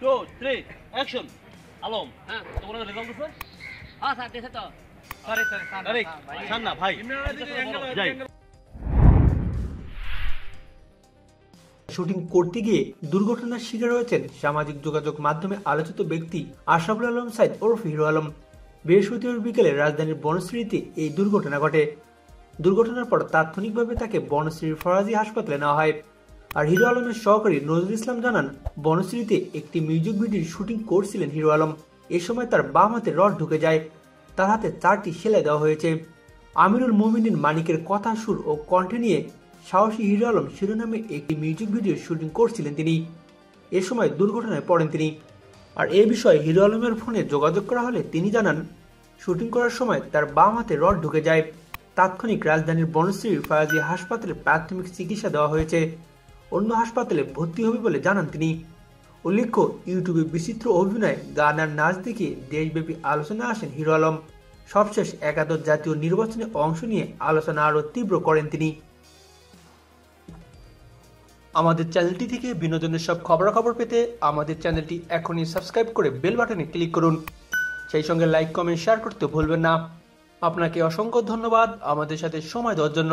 Two three action Alam হ্যাঁ। তোমার result আছে হ্যাঁ স্যার দিছে তো। সরি সরি আরে ছাড় না ভাই। যাই। শুটিং করতে গিয়ে দুর্ঘটনার শিকার হয়েছেন সামাজিক যোগাযোগ মাধ্যমে আলোচিত ব্যক্তি আশরাফুল আলম সাইদ ওরফ হিরো আলম। বৃহস্পতিবার বিকেলে রাজধানীর বনশ্রীতে এই দুর্ঘটনা ঘটে। দুর্ঘটনার পর তাৎক্ষণিকভাবে তাকে বনশ্রীর ফরাজি হাসপাতালে নেওয়া হয়। আর হিরো আলমের সহকারী নজরুল ইসলাম জানান, বনশ্রীতে একটি মিউজিক ভিডিওর শুটিং করছিলেন হিরো আলম। এ সময় তার বাম হাতে রড ঢুকে যায়। তার হাতে চারটি সেলাই দেওয়া হয়েছে। আমিরুল মোমিনিন মানিকের কথা, সুর ও কণ্ঠে নিয়ে সাহসী হিরো আলম শিরোনামে একটি মিউজিক ভিডিওর শুটিং করছিলেন তিনি। এ সময় দুর্ঘটনায় পড়েন তিনি। আর এ বিষয়ে হিরো আলমের ফোনে যোগাযোগ করা হলে তিনি জানান, শুটিং করার সময় তার বাম হাতে রড ঢুকে যায়। তাৎক্ষণিক রাজধানীর বনশ্রী ফয়াজি হাসপাতালে প্রাথমিক চিকিৎসা দেওয়া হয়েছে। অন্য হাসপাতালে ভর্তি হবে বলে জানান তিনি। উল্লেখ্য, ইউটিউবে বিচিত্র অভিনয়, গান আর নাচ দেখে দেশব্যাপী আলোচনা আসেন হিরো আলম। সবশেষ একাদশ জাতীয় নির্বাচনে অংশ নিয়ে আলোচনা আরও তীব্র করেন তিনি। আমাদের চ্যানেলটি থেকে বিনোদনের সব খবরাখবর পেতে আমাদের চ্যানেলটি এখনই সাবস্ক্রাইব করে বেল বাটনে ক্লিক করুন। সেই সঙ্গে লাইক, কমেন্ট, শেয়ার করতে ভুলবেন না। আপনাকে অসংখ্য ধন্যবাদ আমাদের সাথে সময় দেওয়ার জন্য।